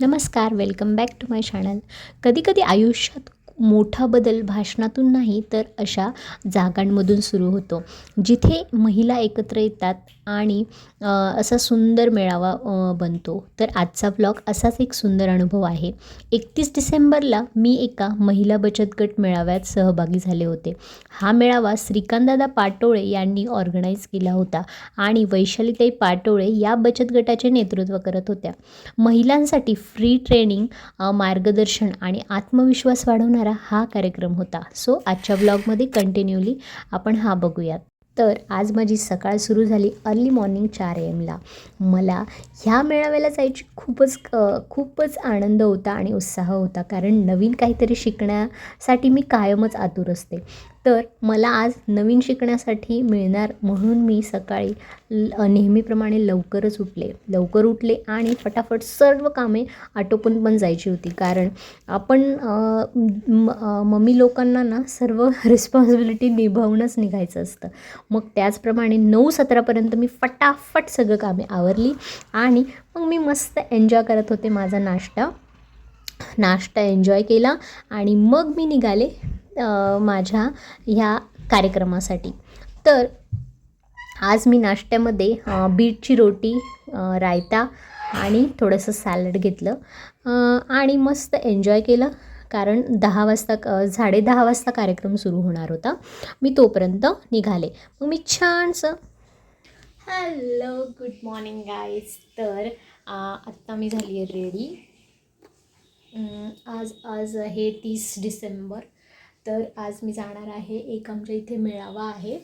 नमस्कार welcome back to my channel कधीकधी आयुष्यात मोठा बदल भाषणातून नाही तर अशा जागांमधून सुरू होतो जिथे महिला एकत्र येतात आणि असा सुंदर मेळावा बनतो. तर आजचा ब्लॉग असाच एक सुंदर अनुभव आहे. एकतीस डिसेंबरला मी एका महिला बचत गट मेळाव्यात सहभागी झाले होते. हा मेळावा श्रीकांतदादा पाटोळे यांनी ऑर्गनाईज केला होता आणि वैशालीताई पाटोळे या बचत गटाचे नेतृत्व करत होत्या. महिलांसाठी फ्री ट्रेनिंग मार्गदर्शन आणि आत्मविश्वास वाढवणारा हा कार्यक्रम होता. सो आजच्या ब्लॉगमध्ये कंटिन्यूली आपण हा बघूयात. तर आज माझी सकाळ सुरू झाली अर्ली मॉर्निंग चार एमला मला ह्या मेळाव्याला जायची खूपच खूपच आनंद होता आणि उत्साह होता. कारण नवीन काहीतरी शिकण्यासाठी मी कायमच आतुर असते. तर मला आज नवीन शिकण्यासाठी मिळणार म्हणून मी सकाळी ल- नेहमीप्रमाणे लवकरच उठले. लवकर उठले आणि फटाफट सर्व कामे आटोपून पण जायची होती. कारण आपण म- मम्मी लोकांना ना सर्व रिस्पॉन्सिबिलिटी निभावूनच निघायचं असतं. मग त्याचप्रमाणे नऊ सतरापर्यंत मी फटाफट सगळं कामे आवरली आणि मग मी मस्त एन्जॉय करत होते माझा नाश्ता. नाश्ता एन्जॉय केला आणि मग मी निघाले माझ्या ह्या कार्यक्रमासाठी. तर आज मी नाश्त्यामध्ये बीटची रोटी रायता आणि थोडंसं सॅलड घेतलं. आणि मस्त एन्जॉय केलं कारण दहा वाजता साडे दहा वाजता कार्यक्रम सुरू होणार होता. मी तोपर्यंत निघाले. मग मी छानसं हॅलो गुड मॉर्निंग गाईज तर आत्ता मी झाली आहे रेडी आज आज आहे तीस डिसेंबर. तर आज मी जाणार आहे एक आमच्या इथे मेळावा आहे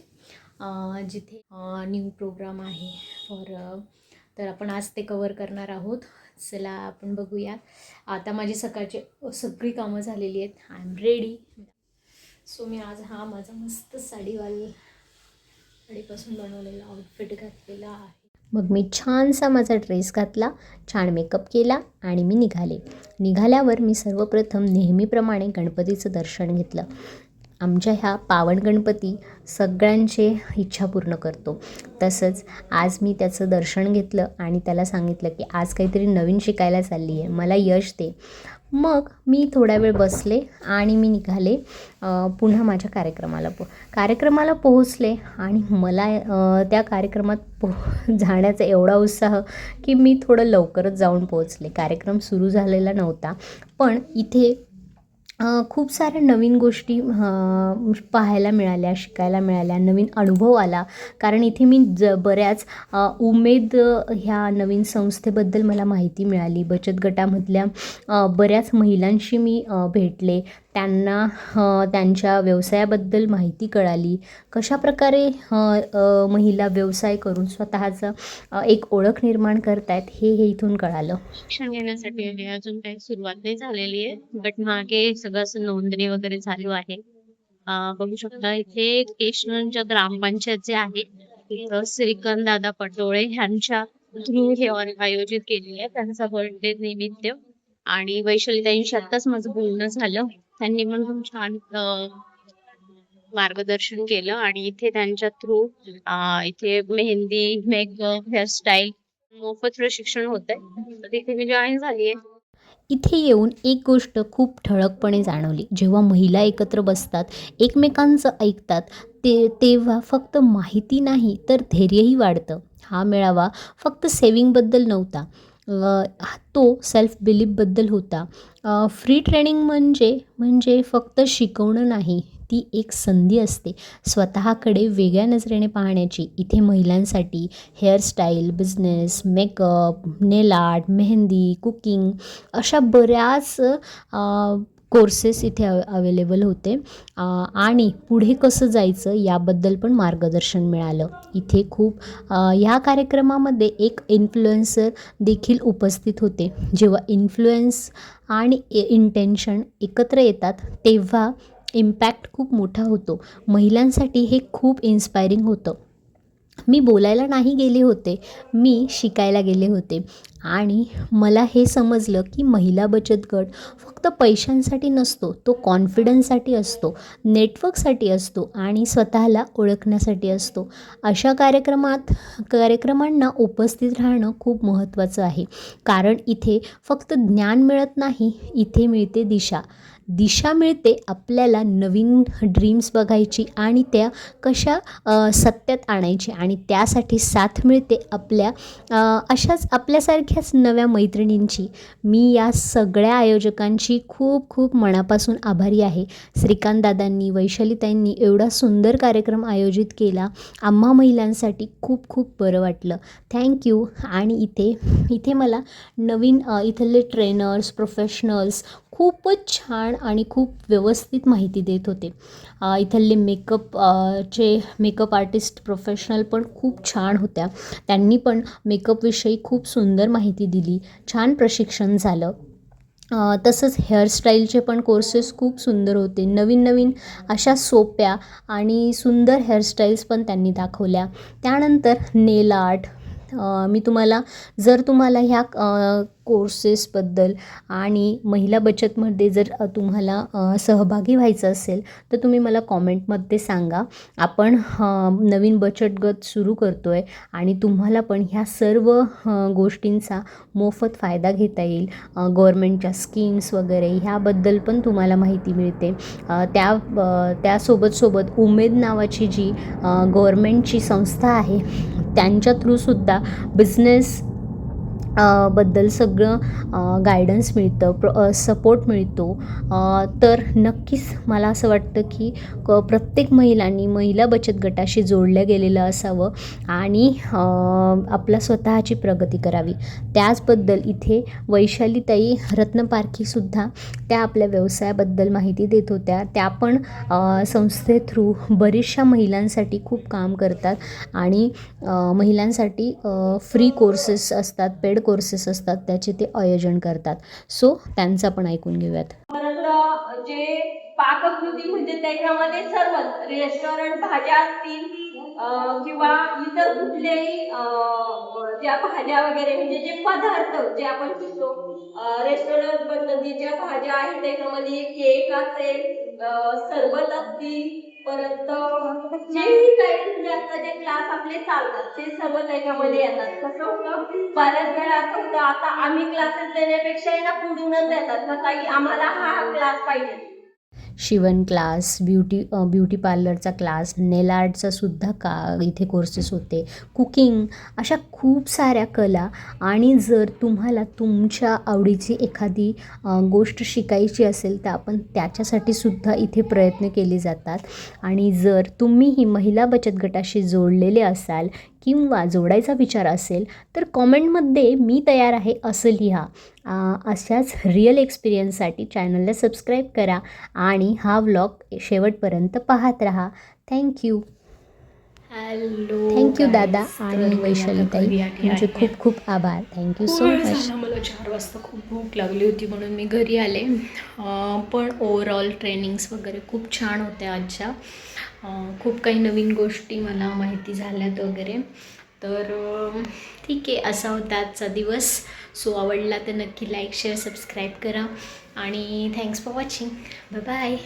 जिथे न्यू प्रोग्राम आहे फॉर तर आपण आज ते कवर करणार आहोत. चला आपण बघूया. आता माझी सकाळची सगळी कामं झालेली आहेत. आय एम रेडी सो मी आज हा माझा मस्त साडीवाल साडीपासून बनवलेला आउटफिट घातलेला आहे. मग मी छानसा माझा ड्रेस घातला छान मेकअप केला आणि मी निघाले. निघाल्यावर मी सर्वप्रथम नेहमीप्रमाणे गणपतीचं दर्शन घेतलं. आमच्या ह्या पावन गणपती सगळ्यांचे इच्छा पूर्ण करतो. तसंच आज मी त्याचं दर्शन घेतलं आणि त्याला सांगितलं की आज काहीतरी नवीन शिकायला चालली आहे मला यश दे. मग मी थोडा वेळ बसले आणि मी निघाले पुन्हा माझ्या कार्यक्रमाला पो कार्यक्रमाला पोहोचले आणि मला त्या कार्यक्रमात पो जाण्याचा एवढा उत्साह की मी थोडं लवकरच जाऊन पोहोचले. कार्यक्रम सुरू झालेला नव्हता पण इथे खूप साऱ्या नवीन गोष्टी पाहायला मिळाल्या शिकायला मिळाल्या नवीन अनुभव आला. कारण इथे मी ज बऱ्याच उमेद ह्या नवीन संस्थेबद्दल मला माहिती मिळाली. बचत गटामधल्या बऱ्याच महिलांशी मी भेटले. त्यांना त्यांच्या व्यवसायाबद्दल माहिती कळाली. कशाप्रकारे महिला व्यवसाय करून स्वतःचं एक ओळख निर्माण करतायत हे हे इथून कळालं. शिक्षण घेण्यासाठी अजून काही सुरुवात नाही झालेली आहे बट मागे सगळं असं नोंदणी वगैरे चालू आहे. बघू शकता इथे केशवनच्या ग्रामपंचायत जे आहे तिथं श्रीकांत दादा पटोळे ह्यांच्या थ्रू हे आयोजित केलेले आहे त्यांचा बर्थडे निमित्त. आणि वैशालीताईंशी आत्ताच माझं बोलणं झालं. त्यांनी पण खूप छान मार्गदर्शन केलं आणि इथे त्यांच्या थ्रू इथे मेहंदी मेकअप हेअरस्टाईल मोफत प्रशिक्षण होत आहे तर तिथे मी जॉईन झालीये. इथे येऊन एक गोष्ट खूप ठळकपणे जाणवली. जेव्हा महिला एकत्र बसतात एकमेकांचं ऐकतात ते तेव्हा फक्त माहिती नाही तर धैर्यही वाढतं. हा मेळावा फक्त सेविंगबद्दल नव्हता. तो सेल्फ बिलीफबद्दल होता. फ्री ट्रेनिंग म्हणजे म्हणजे फक्त शिकवणं नाही ती एक संधी असते. स्वतःकडे वेगळ्या नजरेने पाहण्याची इथे महिलांसाठी hairstyle business makeup nail art mehndi cooking अशा बऱ्याच कोर्सेस इथे अवेलेबल होते. आणि पुढे कसं जायचं याबद्दल पण मार्गदर्शन मिळालं. इथे खूप ह्या कार्यक्रमामध्ये एक इन्फ्लुएन्सर देखील उपस्थित होते. जेव्हा इन्फ्लुएन्स आणि इंटेन्शन एकत्र येतात तेव्हा इम्पॅक्ट खूप मोठा होतो. महिलांसाठी हे खूप इन्स्पायरिंग होतं. मी बोलायला नाही गेले होते. मी शिकायला गेले होते. आणि मला हे समजलं की महिला बचत गट फक्त पैशांसाठी नसतो तो कॉन्फिडन्ससाठी असतो नेटवर्कसाठी असतो आणि स्वतःला ओळखण्यासाठी असतो. अशा कार्यक्रमात कार्यक्रमांना उपस्थित राहणं खूप महत्त्वाचं आहे. कारण इथे फक्त ज्ञान मिळत नाही इथे मिळते दिशा. दिशा मिळते आपल्याला नवीन ड्रीम्स बघायची आणि त्या कशा सत्यात आणायची आणि त्यासाठी साथ मिळते आपल्या अशाच अशाच आपल्यासारख्याच नव्या मैत्रिणींची. मी या सगळ्या आयोजकांची खूप खूप मनापासून आभारी आहे. श्रीकांत दादांनी वैशालीताईंनी एवढा सुंदर कार्यक्रम आयोजित केला. आम्हा महिलांसाठी खूप खूप बरं वाटलं. थँक्यू आणि इथे इथे मला नवीन इथले ट्रेनर्स प्रोफेशनल्स खूपच छान आणि खूप व्यवस्थित माहिती देत होते. इथले मेकअप चे मेकअप आर्टिस्ट प्रोफेशनल पण खूप छान होत्या. त्यांनी पण मेकअपविषयी खूप सुंदर माहिती दिली. छान प्रशिक्षण झालं. तसंच हेअरस्टाईलचे पण कोर्सेस खूप सुंदर होते. नवीन नवीन अशा सोप्या आणि सुंदर हेअरस्टाईल्स पण त्यांनी दाखवल्या. त्यानंतर नेल आर्ट मी तुम्हाला जर तुम्हाला ह्या कोर्सेसबद्दल आणि महिला बचतमध्ये जर तुम्हाला सहभागी व्हायचं असेल तर तुम्ही मला कॉमेंटमध्ये सांगा. आपण नवीन बचत गट सुरू करतो आहे आणि तुम्हाला पण ह्या सर्व गोष्टींचा मोफत फायदा घेता येईल. गव्हर्मेंटच्या स्कीम्स वगैरे ह्याबद्दल पण तुम्हाला माहिती मिळते. त्या त्यासोबत सोबत उमेद नावाची जी गव्हर्मेंटची संस्था आहे त्यांच्या थ्रूसुद्धा बिझनेस बद्दल सगळं गायडन्स मिळतं प्र सपोर्ट मिळतो. तर नक्कीच मला असं वाटतं की क प्रत्येक महिलांनी महिला बचत गटाशी जोडलं गेलेलं असावं आणि आपला स्वतःची प्रगती करावी. त्याचबद्दल इथे वैशालीताई रत्नपारखीसुद्धा त्या आपल्या व्यवसायाबद्दल माहिती देत होत्या. त्या पण संस्थे थ्रू बरीचशा महिलांसाठी खूप काम करतात आणि महिलांसाठी फ्री कोर्सेस असतात पेड कोर्सेस असतात त्याचे ते आयोजन करतात. सो त्यांचा पण ऐकून घेऊयात. जे पाककृती म्हणजे त्याच्यामध्ये सर्व रेस्टॉरंट भाज्या असतील किंवा इतर कुठलेही ज्या भाज्या वगैरे म्हणजे जे पदार्थ जे आपण शिकतो रेस्टॉरंट ज्या भाज्या आहेत त्याच्यामध्ये केक असेल सरबत असतील परत जेही काही म्हणजे आता जे क्लास आपले चालतात ते सर्व त्याच्यामध्ये येतात. कसं होतं? बऱ्याच वेळा असं होतं आता आम्ही क्लासेस देण्यापेक्षा ना पुढूनच देतात. का ताई आम्हाला हा क्लास पाहिजे. शिवण क्लास ब्युटी ब्युटी पार्लरचा क्लास नेल आर्टचा सुद्धा का इथे कोर्सेस होते. कुकिंग अशा खूप साऱ्या कला आणि जर तुम्हाला तुमच्या आवडीची एखादी गोष्ट शिकायची असेल तर आपण त्याच्यासाठी सुद्धा इथे प्रयत्न केले जातात. आणि जर तुम्हीही महिला बचत गटाशी जोडलेले असाल किंवा जोडायचा विचार असेल तर कॉमेंटमध्ये मी तयार आहे असं लिहा. अशाच रिअल एक्सपिरियन्ससाठी चॅनलला सबस्क्राईब करा आणि हा व्लॉग शेवटपर्यंत पाहत राहा. थँक्यू थँक्यू दादा. आणि मी वैशाली आता ताई. घरी आली तुमचे. खूप खूप आभार. थँक्यू सो मच मला चार वाजता खूप भूक लागली होती म्हणून मी घरी आले. पण ओव्हरऑल ट्रेनिंग्स वगैरे खूप छान होत्या आजच्या. खूप काही नवीन गोष्टी मला माहिती झाल्यात वगैरे. तर ठीक आहे असा होता आजचा दिवस. सो आवडला तर नक्की लाईक शेअर सबस्क्राईब करा. आणि thanks for watching bye bye